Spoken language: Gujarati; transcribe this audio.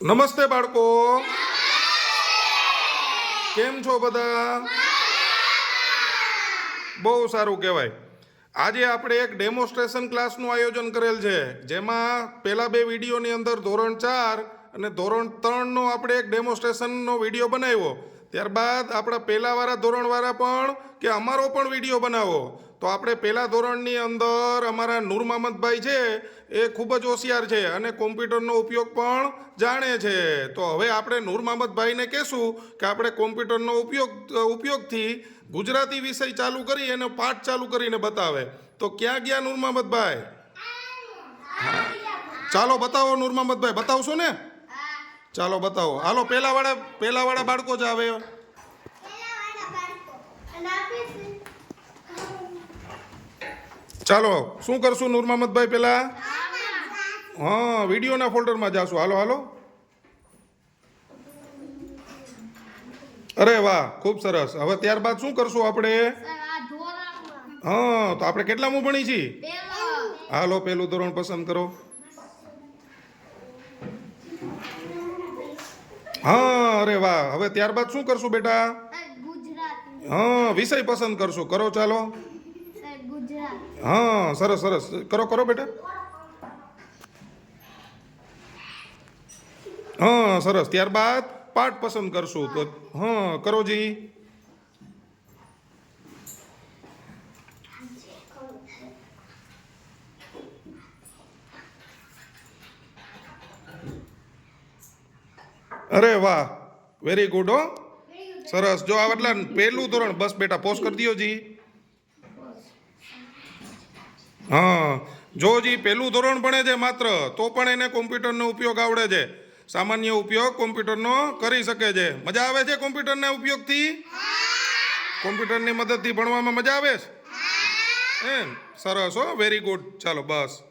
નમસ્તે બાળકો. કેમ છો બધા? બહુ સારું કહેવાય. આજે આપણે એક ડેમોન્સ્ટ્રેશન ક્લાસનું આયોજન કરેલ છે, જેમાં પહેલા બે વિડીયોની અંદર ધોરણ ચાર અને ધોરણ ત્રણનો આપણે એક ડેમોન્સ્ટ્રેશનનો વીડિયો બનાવ્યો. ત્યારબાદ આપણા પહેલાવાળા ધોરણવાળા પણ કે અમારો પણ વીડિયો બનાવો. તો આપણે પહેલાં ધોરણની અંદર અમારા નૂર મહમદભાઈ છે એ ખૂબ જ હોશિયાર છે અને કોમ્પ્યુટરનો ઉપયોગ પણ જાણે છે. તો હવે આપણે નૂર મહમદભાઈને કહેશું કે આપણે કોમ્પ્યુટરનો ઉપયોગ ઉપયોગથી ગુજરાતી વિષય ચાલુ કરી એનો પાઠ ચાલુ કરીને બતાવે. તો ક્યાં ગયા નૂર મહમદભાઈ. ચાલો બતાવો નૂર મહમદભાઈ બતાવશો ને? ચાલો બતાવો. હાલો પહેલાવાળા પહેલાવાળા બાળકો જ આવે. ચાલો શું કરશું નૂર પહેલાં પહેલા હા વિડીયોના ફોલ્ડરમાં જાશું. હાલો હાલો. અરે વાહ ખૂબ સરસ. હવે ત્યારબાદ શું કરશું આપણે? હા તો આપણે કેટલામું ભણી છીએ? હાલો પેલું ધોરણ પસંદ કરો. હા અરે વાહ. હવે ત્યારબાદ શું કરશું બેટા? હા વિષય પસંદ કરશું. કરો ચાલો. હા સરસ સરસ. કરો કરો બેટા. હા સરસ. ત્યારબાદ પાઠ પસંદ કરશું તો હા કરો જી. અરે વાહ વેરી ગુડ હો. સરસ. જો આ એટલે પહેલું ધોરણ બસ બેટા પોસ્ટ કરી દો જી. હા, જો જી પહેલું ધોરણ ભણે છે માત્ર, તો પણ એને કોમ્પ્યુટરનો ઉપયોગ આવડે છે. સામાન્ય ઉપયોગ કોમ્પ્યુટરનો કરી શકે છે. મજા આવે છે કોમ્પ્યુટરના ઉપયોગથી? કોમ્પ્યુટરની મદદથી ભણવામાં મજા આવે છે? એમ, સરસ હો વેરી ગુડ ચાલો, બસ.